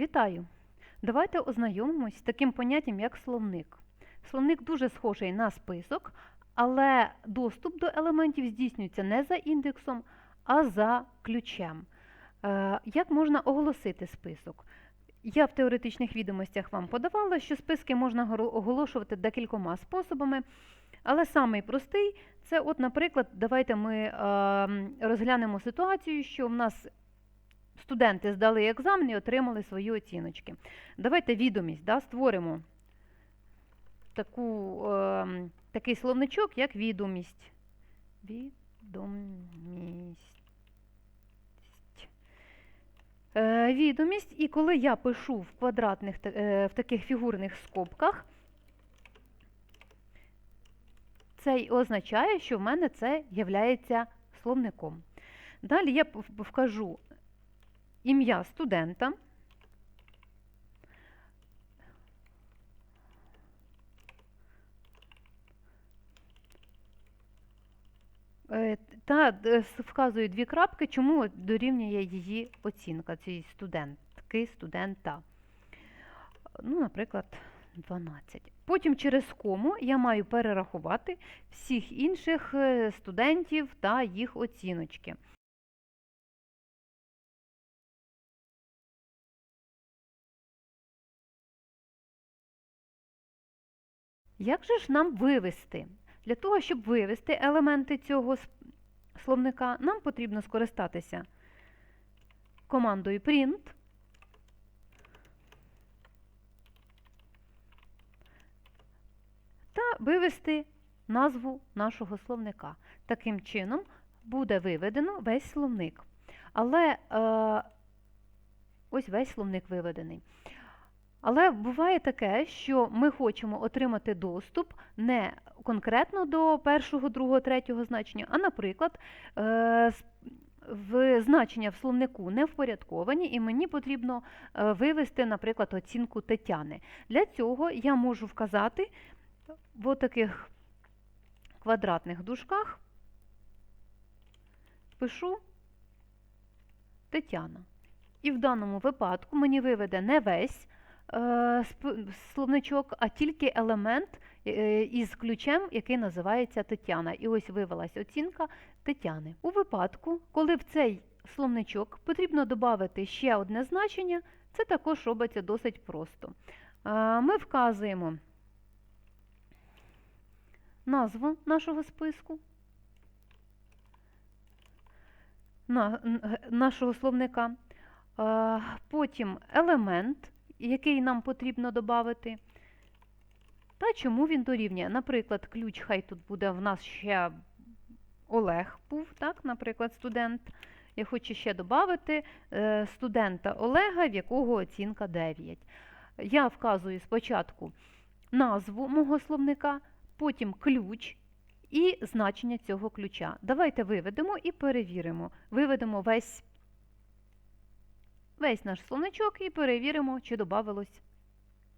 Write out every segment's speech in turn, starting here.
Вітаю! Давайте ознайомимось з таким поняттям, як словник. Словник дуже схожий на список, але доступ до елементів здійснюється не за індексом, а за ключем. Е, Як можна оголосити список? Я в теоретичних відомостях вам подавала, що списки можна оголошувати декількома способами, але самий простий це, от, наприклад, давайте ми е, розглянемо ситуацію, що в нас студенти здали екзамен і отримали свої оціночки. Давайте відомість да, створимо таку, е, такий словничок, як відомість. Відомість. Е, відомість, і коли я пишу в квадратних е, в таких фігурних скобках, це означає, що в мене це є словником. Далі я вкажу ім'я студента. Е, Та с- вказую дві крапки, чому дорівнює її оцінка цієї студентки, студента. Ну, наприклад, 12. Потім через кому я маю перерахувати всіх інших е, студентів та їх оціночки. Як же ж нам вивести? Для того, щоб вивести елементи цього словника, нам потрібно скористатися командою print. Та вивести назву нашого словника. Таким чином буде виведено весь словник. Але е, ось весь словник виведений. Але буває таке, що ми хочемо отримати доступ не конкретно до першого, другого, третього значення, а, наприклад, е, в значення в словнику не впорядковані, і мені потрібно е, вивести, наприклад, оцінку Тетяни. Для цього я можу вказати в таких квадратних дужках, пишу Тетяна. І в даному випадку мені виведе не весь словничок, а тільки елемент е, із ключем, який називається Тетяна. І ось вивелась оцінка Тетяни. У випадку, коли в цей словничок потрібно додати ще одне значення, це також робиться досить просто. Е, Ми вказуємо назву нашого списку, на, нашого словника, е, потім елемент, який нам потрібно додати, та чому він дорівнює. Наприклад, ключ, хай тут буде в нас ще Олег був, так, наприклад, студент. Я хочу ще додати е, студента Олега, в якого оцінка 9. Я вказую спочатку назву мого словника, потім ключ і значення цього ключа. Давайте виведемо і перевіримо. Виведемо весь, весь наш словничок і перевіримо, чи додавалось.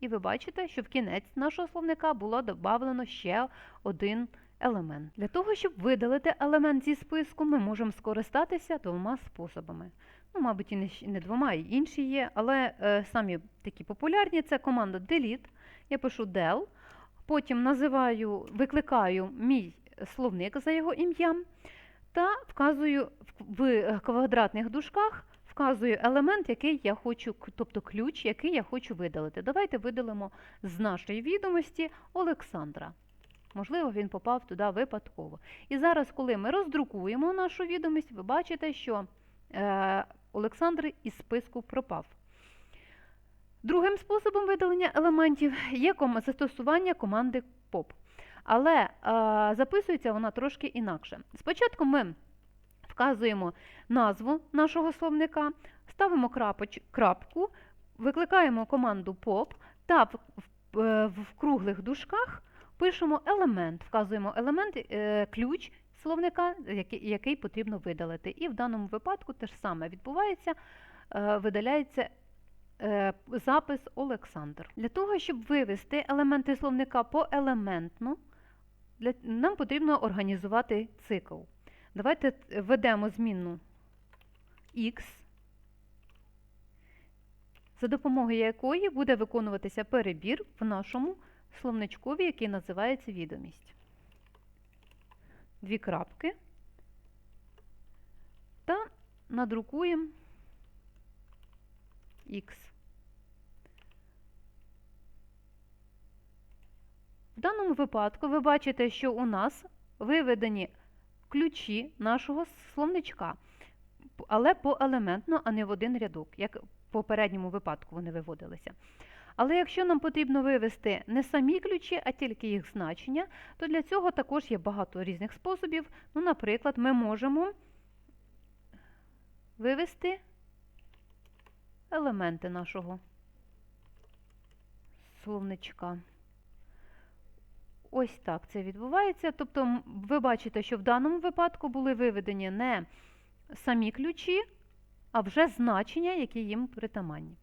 І ви бачите, що в кінець нашого словника було додано ще один елемент. Для того, щоб видалити елемент зі списку, ми можемо скористатися двома способами. Ну, мабуть, і не, не двома, і інші є, але е, самі такі популярні це команда delete. Я пишу del, потім називаю, викликаю мій словник за його ім'ям та вказую в- в квадратних дужках вказую елемент, який я хочу, тобто ключ, який я хочу видалити. Давайте видалимо з нашої відомості Олександра. Можливо, він попав туди випадково. І зараз, коли ми роздрукуємо нашу відомість, ви бачите, що е, Олександр із списку пропав. Другим способом видалення елементів є застосування команди POP. Але е, записується вона трошки інакше. Спочатку ми вказуємо назву нашого словника, ставимо крапоч, крапку, викликаємо команду POP та в, в, е, в круглих дужках пишемо елемент, вказуємо елемент, е, ключ словника, який, який потрібно видалити. І в даному випадку те ж саме відбувається, е, видаляється е, запис Олександр. Для того, щоб вивести елементи словника поелементно, нам потрібно організувати цикл. Давайте введемо змінну x, за допомогою якої буде виконуватися перебір в нашому словничкові, який називається відомість. Дві крапки та надрукуємо X. В даному випадку ви бачите, що у нас виведені ключі нашого словничка, але поелементно, а не в один рядок, як в попередньому випадку вони виводилися. Але якщо нам потрібно вивести не самі ключі, а тільки їх значення, то для цього також є багато різних способів. Ну, наприклад, ми можемо вивести елементи нашого словничка. Ось так це відбувається. Тобто, ви бачите, що в даному випадку були виведені не самі ключі, а вже значення, які їм притаманні.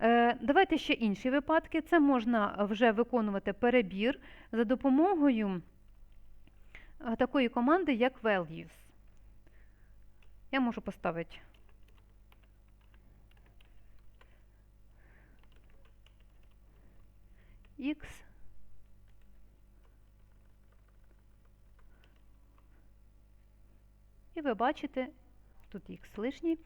Е, Давайте ще інші випадки. Це можна вже виконувати перебір за допомогою такої команди, як values. Я можу поставити x І ви бачите, тут х лишній.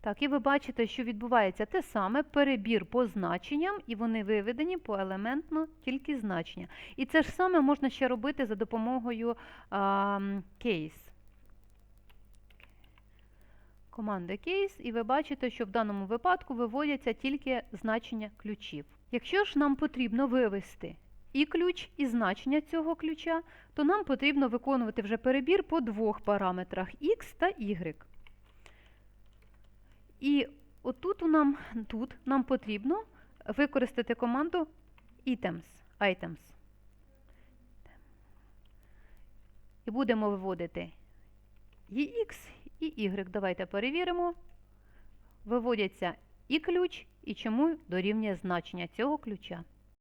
Так, і ви бачите, що відбувається те саме перебір по значенням, і вони виведені поелементно тільки значення. І це ж саме можна ще робити за допомогою а, case. Команда case, і ви бачите, що в даному випадку виводяться тільки значення ключів. Якщо ж нам потрібно вивести і ключ, і значення цього ключа, то нам потрібно виконувати вже перебір по двох параметрах x та y. І отут нам, тут нам потрібно використати команду items. items. І будемо виводити і x, і y. Давайте перевіримо. Виводяться і ключ, і чому дорівнює значення цього ключа.